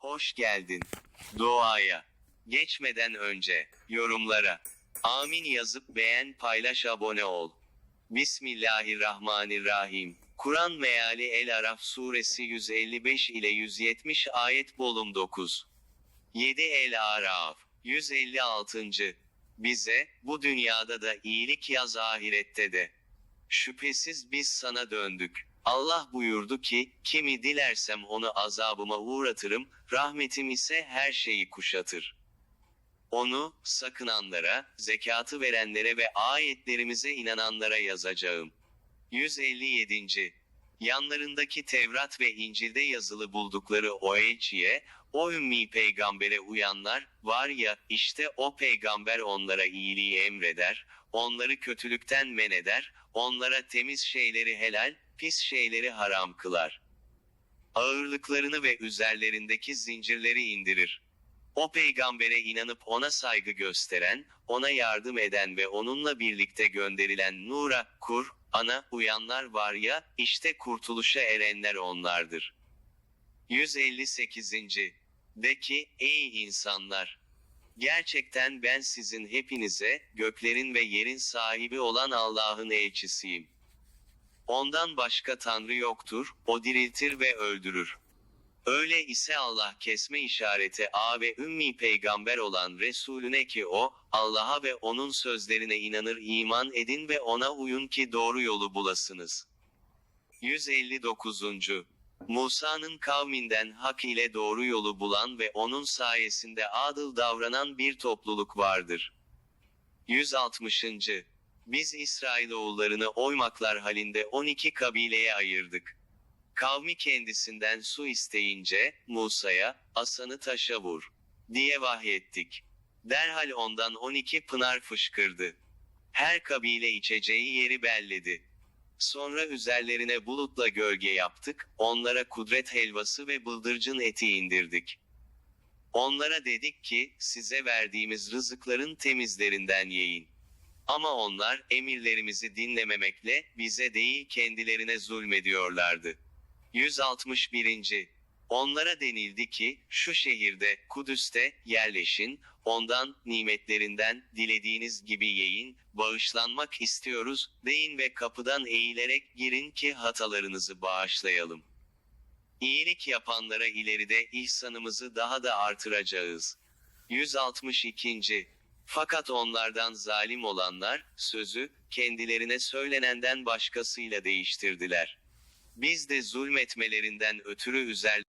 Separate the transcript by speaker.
Speaker 1: Hoş geldin. Duaya. Geçmeden önce, yorumlara. Amin yazıp beğen paylaş abone ol. Bismillahirrahmanirrahim. Kur'an meali El Araf suresi 155 ile 170 ayet bolum 9. 7 El Araf 156. Bize, bu dünyada da iyilik yaz ahirette de. Şüphesiz biz sana döndük. Allah buyurdu ki, kimi dilersem onu azabıma uğratırım, rahmetim ise her şeyi kuşatır. Onu, sakınanlara, zekatı verenlere ve ayetlerimize inananlara yazacağım. 157. Yanlarındaki Tevrat ve İncil'de yazılı buldukları o elçiye, o ümmi peygambere uyanlar, var ya, işte o peygamber onlara iyiliği emreder, onları kötülükten men eder, onlara temiz şeyleri helal, pis şeyleri haram kılar. Ağırlıklarını ve üzerlerindeki zincirleri indirir. O peygambere inanıp ona saygı gösteren, ona yardım eden ve onunla birlikte gönderilen Nur'a, Kur, ana uyanlar var ya, işte kurtuluşa erenler onlardır. 158. De ki, ey insanlar! Gerçekten ben sizin hepinize, göklerin ve yerin sahibi olan Allah'ın elçisiyim. Ondan başka Tanrı yoktur, o diriltir ve öldürür. Öyle ise Allah kesme işareti A ve ümmi peygamber olan Resulüne ki o, Allah'a ve onun sözlerine inanır iman edin ve ona uyun ki doğru yolu bulasınız. 159. Musa'nın kavminden hak ile doğru yolu bulan ve onun sayesinde adıl davranan bir topluluk vardır. 160. Biz İsrailoğullarını oymaklar halinde 12 kabileye ayırdık. Kavmi kendisinden su isteyince, Musa'ya, asanı taşa vur, diye vahyettik. Derhal ondan 12 pınar fışkırdı. Her kabile içeceği yeri belledi. Sonra üzerlerine bulutla gölge yaptık, onlara kudret helvası ve bıldırcın eti indirdik. Onlara dedik ki, size verdiğimiz rızıkların temizlerinden yiyin. Ama onlar, emirlerimizi dinlememekle, bize değil kendilerine zulmediyorlardı. 161. Onlara denildi ki, şu şehirde, Kudüs'te, yerleşin, ondan, nimetlerinden, dilediğiniz gibi yiyin, bağışlanmak istiyoruz, deyin ve kapıdan eğilerek girin ki hatalarınızı bağışlayalım. İyilik yapanlara ileride ihsanımızı daha da artıracağız. 162. Fakat onlardan zalim olanlar, sözü, kendilerine söylenenden başkasıyla değiştirdiler. Biz de zulmetmelerinden ötürü üzer